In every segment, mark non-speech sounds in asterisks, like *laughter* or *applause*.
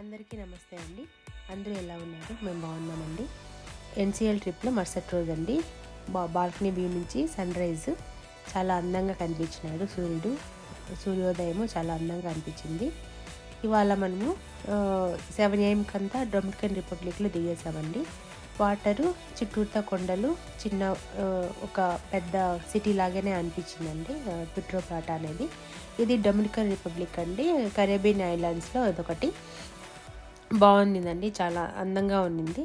అందరికీ నమస్తే అండి. అందరూ ఎలా ఉన్నారు? మేము బాగున్నామండి. ఎన్సిఎల్ ట్రిప్లో మరుసటి రోజు అండి బా బాల్కనీ వ్యూ నుంచి సన్ రైజ్ చాలా అందంగా కనిపించినాడు సూర్యుడు. సూర్యోదయము చాలా అందంగా అనిపించింది. ఇవాళ మనము సెవెన్ ఏఎంకంతా అంతా డొమినికన్ రిపబ్లిక్లో దిగేసామండి వాటరు చుట్టూతా కొండలు చిన్న ఒక పెద్ద సిటీ లాగానే అనిపించిందండి పిట్రోపాట అనేది. ఇది డొమినికన్ రిపబ్లిక్ అండి. కరేబియన్ ఐలాండ్స్లో ఇదొకటి బాగుండిందండి చాలా అందంగా ఉండింది.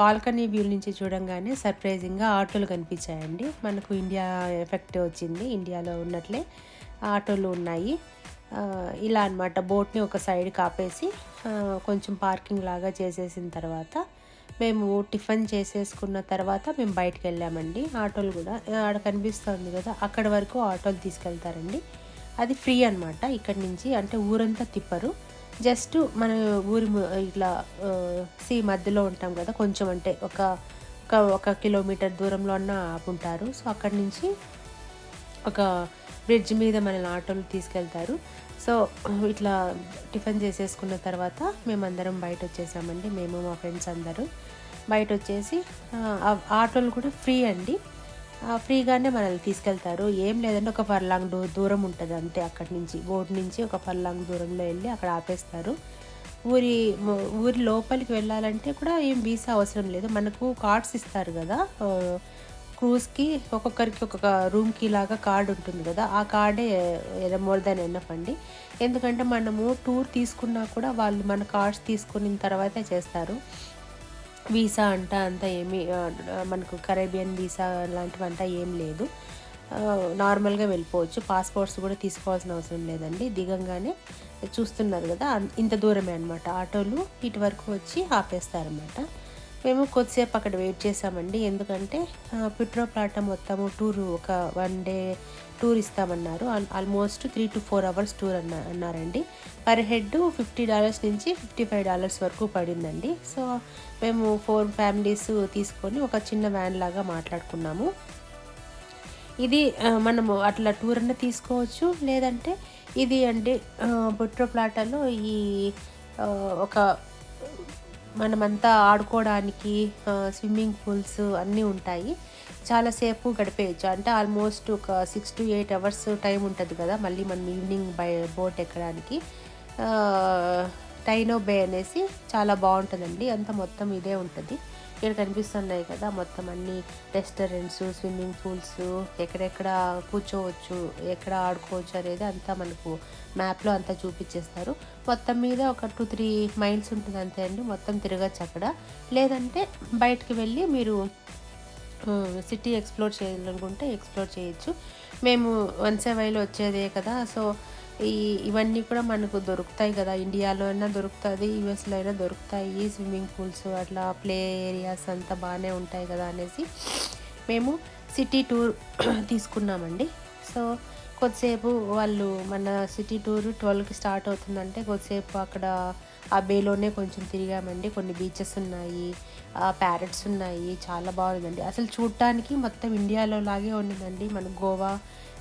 బాల్కనీ వ్యూ నుంచి చూడంగానే సర్ప్రైజింగ్గా ఆటోలు కనిపించాయండి. మనకు ఇండియా ఎఫెక్ట్ వచ్చింది ఇండియాలో ఉన్నట్లే ఆటోలు ఉన్నాయి. ఇలా అన్నమాట బోట్ని ఒక సైడ్ కాపేసి కొంచెం పార్కింగ్ లాగా చేసేసిన తర్వాత మేము టిఫిన్ చేసేసుకున్న తర్వాత మేము బయటకు వెళ్ళామండి. ఆటోలు కూడా ఆడ కనిపిస్తుంది కదా అక్కడ వరకు ఆటోలు తీసుకెళ్తారండి. అది ఫ్రీ అనమాట ఇక్కడి నుంచి అంటే ఊరంతా తిప్పరు. జస్ట్ మన ఊరి ఇట్లా సీ మధ్యలో ఉంటాం కదా కొంచెం అంటే ఒక ఒక కిలోమీటర్ దూరంలో అన్న ఆపుంటారు సో అక్కడి నుంచి ఒక బ్రిడ్జ్ మీద మనల్ని ఆటోలు తీసుకెళ్తారు. సో ఇట్లా టిఫిన్ చేసేసుకున్న తర్వాత మేమందరం బయట వచ్చేసామండి. మేము మా ఫ్రెండ్స్ అందరూ బయట వచ్చేసి ఆటోలు కూడా ఫ్రీ అండి. ఫ్రీగానే మనల్ని తీసుకెళ్తారు. ఏం లేదంటే ఒక ఫర్లాంగ్ డూ దూరం ఉంటుంది అంతే అక్కడి నుంచి. బోర్డు నుంచి ఒక ఫర్లాంగ్ దూరంలో వెళ్ళి అక్కడ ఆపేస్తారు. ఊరి ఊరి లోపలికి వెళ్ళాలంటే కూడా ఏం వీసా అవసరం లేదు. మనకు కార్డ్స్ ఇస్తారు కదా క్రూజ్కి ఒక్కొక్కరికి ఒక్కొక్క రూమ్కి లాగా కార్డు ఉంటుంది కదా ఆ కార్డే మోర్ దాన్ ఎన్నఫ్ అండి. ఎందుకంటే మనము టూర్ తీసుకున్నా కూడా వాళ్ళు మన కార్డ్స్ తీసుకున్న తర్వాతే చేస్తారు. వీసా అంట అంతా ఏమి మనకు కరేబియన్ వీసా లాంటివంతా ఏం లేదు. నార్మల్గా వెళ్ళిపోవచ్చు. పాస్పోర్ట్స్ కూడా తీసుకోవాల్సిన అవసరం లేదండి. దిగంగానే చూస్తున్నారు కదా ఇంత దూరమే అనమాట ఆటోలు ఇటు వరకు వచ్చి ఆపేస్తారనమాట మేము కొద్దిసేపు అక్కడ వెయిట్ చేసామండి ఎందుకంటే పిట్రో ప్లాటా మొత్తము టూర్ ఒక వన్ డే టూర్ ఇస్తామన్నారు. Almost three to four hours tour అన్న అన్నారండి. పర్ హెడ్ ఫిఫ్టీ డాలర్స్ నుంచి ఫిఫ్టీ ఫైవ్ డాలర్స్ వరకు పడిందండి. సో మేము ఫోర్ ఫ్యామిలీస్ తీసుకొని ఒక చిన్న వ్యాన్ లాగా మాట్లాడుకున్నాము. ఇది మనము అట్లా టూర్ అన్న తీసుకోవచ్చు. లేదంటే ఇది అంటే బుట్రోప్లాటలో ఈ ఒక మనమంతా ఆడుకోవడానికి స్విమ్మింగ్ పూల్స్ అన్నీ ఉంటాయి. చాలాసేపు గడిపేయచ్చు. అంటే ఆల్మోస్ట్ ఒక six to eight hours time ఉంటుంది కదా మళ్ళీ మనం ఈవినింగ్ బై బోట్ ఎక్కడానికి. టైనో బే అనేసి చాలా బాగుంటుందండి. అంతా మొత్తం ఇదే ఉంటుంది. ఇక్కడ కనిపిస్తున్నాయి కదా మొత్తం అన్ని రెస్టారెంట్స్ స్విమ్మింగ్ పూల్స్ ఎక్కడెక్కడ కూర్చోవచ్చు ఎక్కడ ఆడుకోవచ్చు అనేది అంతా మనకు మ్యాప్లో అంతా చూపించేస్తారు మొత్తం మీద ఒక టూ త్రీ మైల్స్ ఉంటుంది అంతే అండి. మొత్తం తిరగచ్చు అక్కడ. లేదంటే బయటికి వెళ్ళి మీరు సిటీ ఎక్స్ప్లోర్ చేయాలనుకుంటే ఎక్స్ప్లోర్ చేయొచ్చు. మేము వన్ వైలో వచ్చేదే కదా సో ఈ ఇవన్నీ కూడా మనకు దొరుకుతాయి కదా. ఇండియాలో అయినా దొరుకుతుంది యూఎస్లో అయినా దొరుకుతాయి. స్విమ్మింగ్ పూల్స్ అట్లా ప్లే ఏరియాస్ అంతా బాగానే ఉంటాయి కదా అనేసి మేము సిటీ టూర్ *clears throat* తీసుకున్నామండి. సో కొద్దిసేపు వాళ్ళు మన సిటీ టూర్ ట్వెల్వ్కి స్టార్ట్ అవుతుందంటే కొద్దిసేపు అక్కడ ఆ బేలోనే కొంచెం తిరిగామండి. కొన్ని బీచెస్ ఉన్నాయి ప్యారెట్స్ ఉన్నాయి చాలా బాగుందండి. అసలు చూడటానికి మొత్తం ఇండియాలో లాగే ఉండిందండి మన గోవా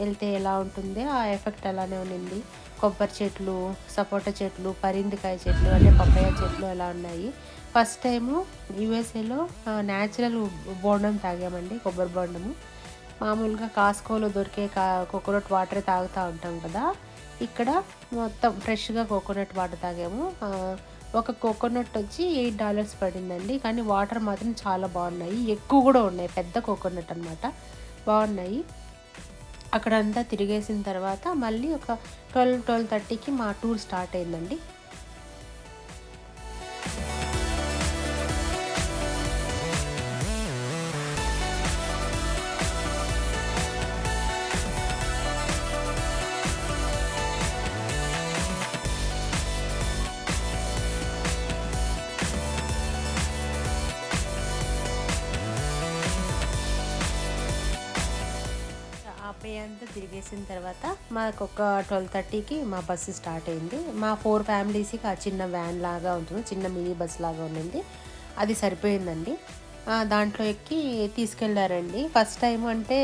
వెళ్తే ఎలా ఉంటుంది ఆ ఎఫెక్ట్ అలానే ఉండింది కొబ్బరి చెట్లు సపోటా చెట్లు పరిందికాయ చెట్లు అంటే పప్పయ్య చెట్లు ఎలా ఉన్నాయి. ఫస్ట్ టైము యూఎస్ఏలో న్యాచురల్ బోండం తాగామండి కొబ్బరి బోండము. మామూలుగా కాస్కోలో దొరికే కా కోకోనట్ వాటర్ తాగుతూ ఉంటాం కదా. ఇక్కడ మొత్తం ఫ్రెష్గా కోకోనట్ వాటర్ తాగాము. ఒక కోకోనట్ వచ్చి ఎయిట్ డాలర్స్ పడిందండి. కానీ వాటర్ మాత్రం చాలా బాగున్నాయి. ఎక్కువ కూడా ఉన్నాయి. పెద్ద కోకోనట్ అనమాట బాగున్నాయి. అక్కడంతా తిరిగేసిన తర్వాత మళ్ళీ ఒక ట్వెల్వ్ ట్వెల్వ్ థర్టీకి మా టూర్ స్టార్ట్ అయిందండి. అంతా తిరిగేసిన తర్వాత మాకు ఒక ట్వెల్వ్ థర్టీకి మా బస్సు స్టార్ట్ అయింది. మా ఫోర్ ఫ్యామిలీస్కి ఆ చిన్న వ్యాన్ లాగా ఉంటుంది. చిన్న మినీ బస్ లాగా ఉండింది. అది సరిపోయిందండి. దాంట్లో ఎక్కి తీసుకెళ్ళారండి. ఫస్ట్ టైం అంటే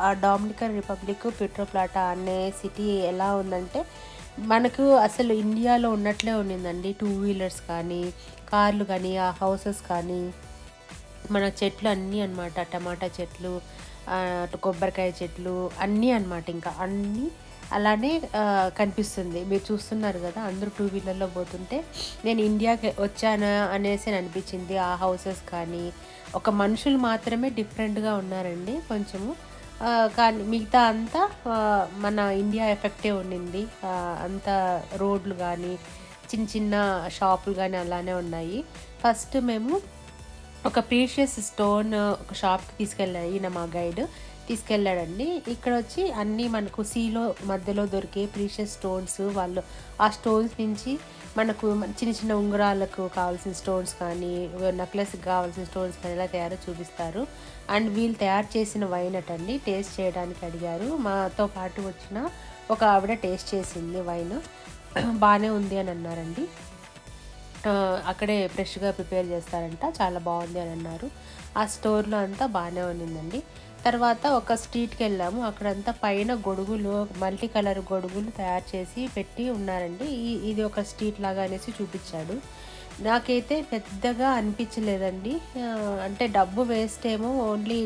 ఆ, డామినికన్ రిపబ్లిక్ పెట్రోప్లాటా అనే సిటీ ఎలా ఉందంటే మనకు అసలు ఇండియాలో ఉన్నట్లే ఉన్నిందండి టూ వీలర్స్ కానీ కార్లు కానీ ఆ హౌసెస్ కానీ మన చెట్లు అన్నీ అన్నమాట. టమాటా చెట్లు కొబ్బరికాయ చెట్లు అన్నీ అన్నమాట ఇంకా అన్నీ అలానే కనిపిస్తుంది. మీరు చూస్తున్నారు కదా అందరూ టూ వీలర్లో పోతుంటే నేను ఇండియాకి వచ్చానా అనేసి అనిపించింది. ఆ హౌసెస్ కానీ ఒక మనుషులు మాత్రమే డిఫరెంట్గా ఉన్నారండి కొంచెము. కానీ మిగతా అంతా మన ఇండియా ఎఫెక్టే ఉండింది. అంత అంతా రోడ్లు కానీ చిన్న చిన్న షాపులు కానీ అలానే ఉన్నాయి. ఫస్ట్ మేము ఒక ప్రీషియస్ స్టోన్ ఒక షాప్కి తీసుకెళ్ళాడు ఈయన మా గైడ్. తీసుకెళ్ళాడండి. ఇక్కడ వచ్చి అన్నీ మనకు సీలో మధ్యలో దొరికే ప్రీషియస్ స్టోన్స్ వాళ్ళు ఆ స్టోన్స్ నుంచి మనకు చిన్న చిన్న ఉంగరాలకు కావాల్సిన స్టోన్స్ కానీ నెక్లెస్కి కావాల్సిన స్టోన్స్ కానీ ఇలా తయారు చూపిస్తారు. అండ్ వీళ్ళు తయారు చేసిన వైన్ అటండి టేస్ట్ చేయడానికి అడిగారు. మాతో పాటు వచ్చిన ఒక ఆవిడ టేస్ట్ చేసింది వైన్. బాగానే ఉంది అని అన్నారండి. అక్కడే ఫ్రెష్గా ప్రిపేర్ చేస్తారంట చాలా బాగుంది అని అన్నారు. ఆ స్టోర్లో అంతా బాగానే ఉన్నిందండి. తర్వాత ఒక స్ట్రీట్కి వెళ్ళాము. అక్కడంతా పైన గొడుగులు మల్టీ కలర్ గొడుగులు తయారు చేసి పెట్టి ఉన్నారండి. ఇది ఒక స్ట్రీట్ లాగా అనేసి చూపించాడు. నాకైతే పెద్దగా అనిపించలేదండి. అంటే డబ్బు వేస్ట్ ఏమో ఓన్లీ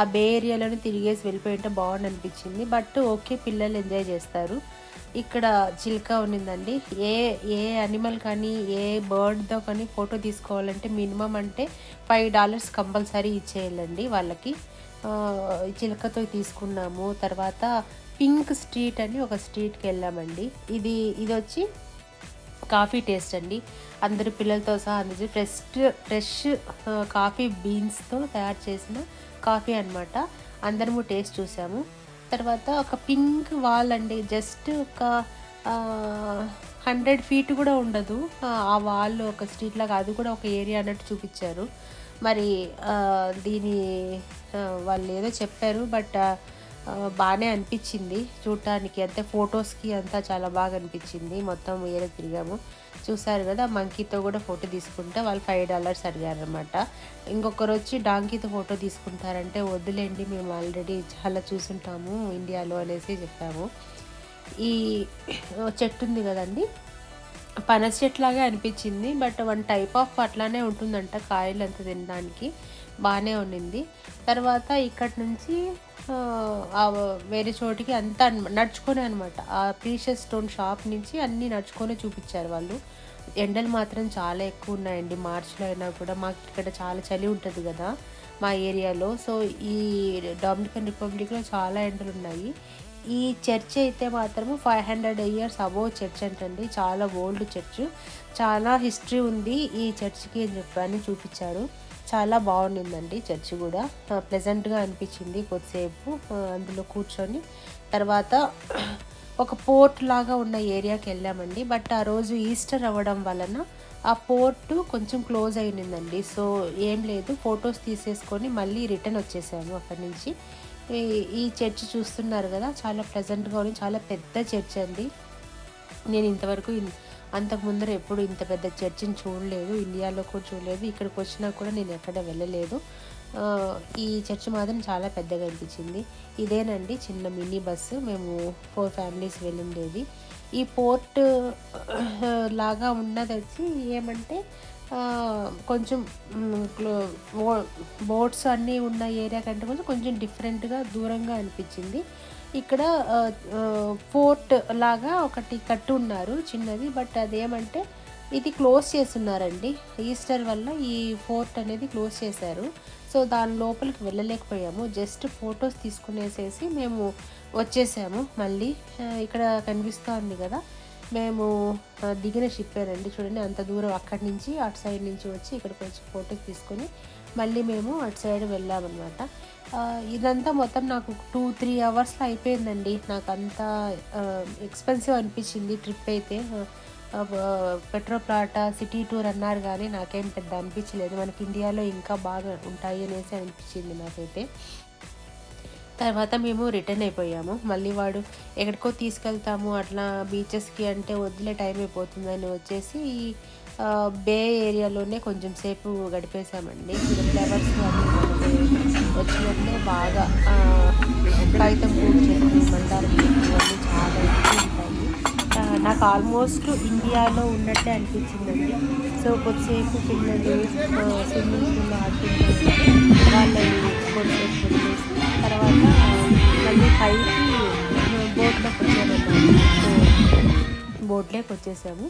ఆ బే ఏరియాలోనే తిరిగేసి వెళ్ళిపోయి ఉంటే బాగుంది అనిపించింది బట్ ఓకే పిల్లలు ఎంజాయ్ చేస్తారు. ఇక్కడ చిలుక ఉన్నిందండి. ఏ ఏ అనిమల్ కానీ ఏ బర్డ్తో కానీ ఫోటో తీసుకోవాలంటే మినిమం అంటే ఫైవ్ డాలర్స్ కంపల్సరీ ఇచ్చేయాలండి వాళ్ళకి. చిలుకతో తీసుకున్నాము. తర్వాత పింక్ స్ట్రీట్ అని ఒక స్ట్రీట్కి వెళ్ళామండి. ఇది ఇది వచ్చి కాఫీ టేస్ట్ అండి. అందరు పిల్లలతో సహా అందరి ఫ్రెష్ ఫ్రెష్ కాఫీ బీన్స్తో తయారు చేసిన కాఫీ అన్నమాట. అందరము టేస్ట్ చూసాము. తర్వాత ఒక పింక్ వాల్ అండి. జస్ట్ ఒక హండ్రెడ్ ఫీట్ కూడా ఉండదు. ఆ, వాల్ ఒక స్ట్రీట్ లాగా అది కూడా ఒక ఏరియా అన్నట్టు చూపించారు. మరి దీని వాళ్ళు ఏదో చెప్పారు బట్ బాగానే అనిపించింది. చూడటానికి అంటే ఫొటోస్కి అంతా చాలా బాగా అనిపించింది. మొత్తం ఏరే తిరిగాము. చూసారు కదా మంకీతో కూడా ఫోటో తీసుకుంటే వాళ్ళు ఫైవ్ డాలర్స్ అడిగారనమాట ఇంకొకరు వచ్చి డాంకీతో ఫోటో తీసుకుంటారంటే వద్దులేండి మేము ఆల్రెడీ చాలా చూసుంటాము ఇండియాలో అనేసి చెప్పాము. ఈ చెట్టు ఉంది కదండి పనస చెట్లాగే అనిపించింది. బట్ వన్ టైప్ ఆఫ్ అట్లానే ఉంటుందంట కాయలు అంత తినడానికి. బాగానే ఉండింది. తర్వాత ఇక్కడ నుంచి వేరే చోటికి అంతా అన్మ- నడుచుకొని అనమాట ఆ ప్రీషియస్ స్టోన్ షాప్ నుంచి అన్నీ నడుచుకొని చూపించారు వాళ్ళు. ఎండలు మాత్రం చాలా ఎక్కువ ఉన్నాయండి. మార్చిలో అయినా కూడా మాకు ఇక్కడ చాలా చలి ఉంటుంది కదా మా ఏరియాలో. సో ఈ డొమినికన్ రిపబ్లిక్లో చాలా ఎండలు ఉన్నాయి ఈ చర్చ్ అయితే మాత్రము five hundred years above church అంటండి. చాలా ఓల్డ్ చర్చ్. చాలా హిస్టరీ ఉంది ఈ చర్చ్కి అని చెప్పని చూపించారు. చాలా బాగుండిందండి చర్చ్ కూడా. ప్లెజెంట్గా అనిపించింది కొద్దిసేపు అందులో కూర్చొని. తర్వాత ఒక పోర్ట్ లాగా ఉన్న ఏరియాకి వెళ్ళామండి. బట్ ఆ రోజు ఈస్టర్ అవ్వడం వలన ఆ పోర్టు కొంచెం క్లోజ్ అయిపోయిందండి సో ఏం లేదు. ఫొటోస్ తీసేసుకొని మళ్ళీ రిటర్న్ వచ్చేసాము అక్కడి నుంచి. ఈ చర్చ్ చూస్తున్నారు కదా చాలా ప్లెజెంట్గా ఉంది చాలా పెద్ద చర్చ్ అండి. నేను ఇంతవరకు అంతకు ముందర ఎప్పుడు ఇంత పెద్ద చర్చిని చూడలేదు ఇండియాలో కూడా చూడలేదు ఇక్కడికి వచ్చినా కూడా నేను ఎక్కడ వెళ్ళలేదు. ఈ చర్చ్ మాత్రం చాలా పెద్దగా అనిపించింది. ఇదేనండి చిన్న మినీ బస్సు. మేము ఫోర్ ఫ్యామిలీస్ వెళ్ళిండేది. ఈ పోర్ట్ *clears throat* లాగా ఉన్నది వచ్చి ఏమంటే కొంచెం క్లో- బోట్స్ అన్నీ ఉన్న ఏరియా కంటే కొంచెం కొంచెం డిఫరెంట్గా దూరంగా అనిపించింది. ఇక్కడ పోర్ట్ ఫోర్ట్ లాగా ఒకటి కట్టు ఉన్నారు చిన్నది. బట్ అదేమంటే ఇది క్లోజ్ చేస్తున్నారండి. ఈస్టర్ వల్ల ఈ ఫోర్ట్ అనేది క్లోజ్ చేశారు. సో దాని లోపలికి వెళ్ళలేకపోయాము. జస్ట్ ఫొటోస్ తీసుకునేసేసి మేము వచ్చేసాము. మళ్ళీ ఇక్కడ కనిపిస్తోంది కదా మేము దిగిన షిప్పేనండి చూడండి. అంత దూరం అక్కడి నుంచి అటు సైడ్ నుంచి వచ్చి ఇక్కడికి వచ్చి ఫోటోస్ తీసుకొని మళ్ళీ మేము అటు సైడ్ వెళ్ళామన్నమాట. ఇదంతా మొత్తం నాకు టూ త్రీ అవర్స్లో అయిపోయిందండి. నాకు అంతా ఎక్స్పెన్సివ్ అనిపించింది ట్రిప్ అయితే. పెట్రోప్లాటా సిటీ టూర్ అన్నారు కానీ నాకేం పెద్ద అనిపించలేదు. మనకి ఇండియాలో ఇంకా బాగా ఉంటాయి అనేసి అనిపించింది నాకైతే. తర్వాత మేము రిటర్న్ అయిపోయాము. మళ్ళీ వాడు ఎక్కడికో తీసుకెళ్తాము అట్లా బీచెస్కి అంటే వదిలే టైం అయిపోతుందని వచ్చేసి ఈ, బే ఏరియాలోనే కొంచెం సేపు గడిపేశామండి. ఫ్లవర్స్ వచ్చినట్లే బాగా కాగితం పూలు చెట్లు మందారం అన్నీ చాలా ఎక్కువ ఉంటాయి నాకు ఆల్మోస్ట్ ఇండియాలో ఉన్నట్టే అనిపించిందండి. సో కొద్దిసేపు పిల్లలు స్విమ్మింగ్ పూల్ ఆడుకుంటారు వాళ్ళని కొద్దిసేపు తర్వాత మళ్ళీ పైకి బోట్లోకి వచ్చామన్నమాట సో బోట్లోకి వచ్చేసాము.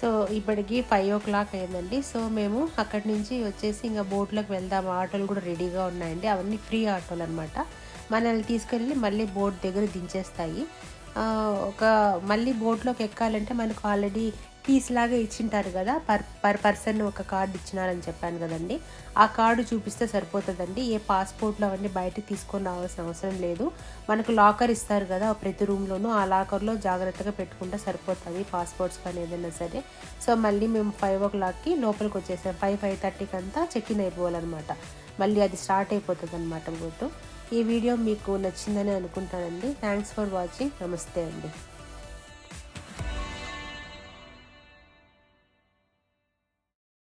సో ఇప్పటికి ఫైవ్ ఓ క్లాక్ అయిందండి. సో మేము అక్కడి నుంచి వచ్చేసి ఇంకా బోట్లోకి వెళ్దాం. ఆటోలు కూడా రెడీగా ఉన్నాయండి. అవన్నీ ఫ్రీ ఆటోలు అనమాట మనల్ని తీసుకెళ్ళి మళ్ళీ బోట్ దగ్గర దించేస్తాయి. ఒక మళ్ళీ బోట్లోకి ఎక్కాలంటే మనకు ఆల్రెడీ పీస్ లాగా ఇచ్చింటారు కదా పర్ పర్ పర్సన్ ఒక కార్డు ఇచ్చినారని చెప్పాను కదండి. ఆ కార్డు చూపిస్తే సరిపోతుందండి. ఏ పాస్పోర్ట్లు అవన్నీ బయటకు తీసుకొని రావాల్సిన అవసరం లేదు. మనకు లాకర్ ఇస్తారు కదా ప్రతి రూమ్లోనూ ఆ లాకర్లో జాగ్రత్తగా పెట్టుకుంటే సరిపోతుంది పాస్పోర్ట్స్ కానీ ఏదైనా సరే. సో మళ్ళీ మేము ఫైవ్ ఓ క్లాక్కి లోపలికి వచ్చేసాం. ఫైవ్ ఫైవ్ థర్టీకి అంతా చెక్ ఇన్ అయిపోవాలన్నమాట. మళ్ళీ అది స్టార్ట్ అయిపోతుంది అనమాట గుర్తు. ఈ వీడియో మీకు నచ్చిందని అనుకుంటానండి. Thanks for watching. నమస్తే అండి.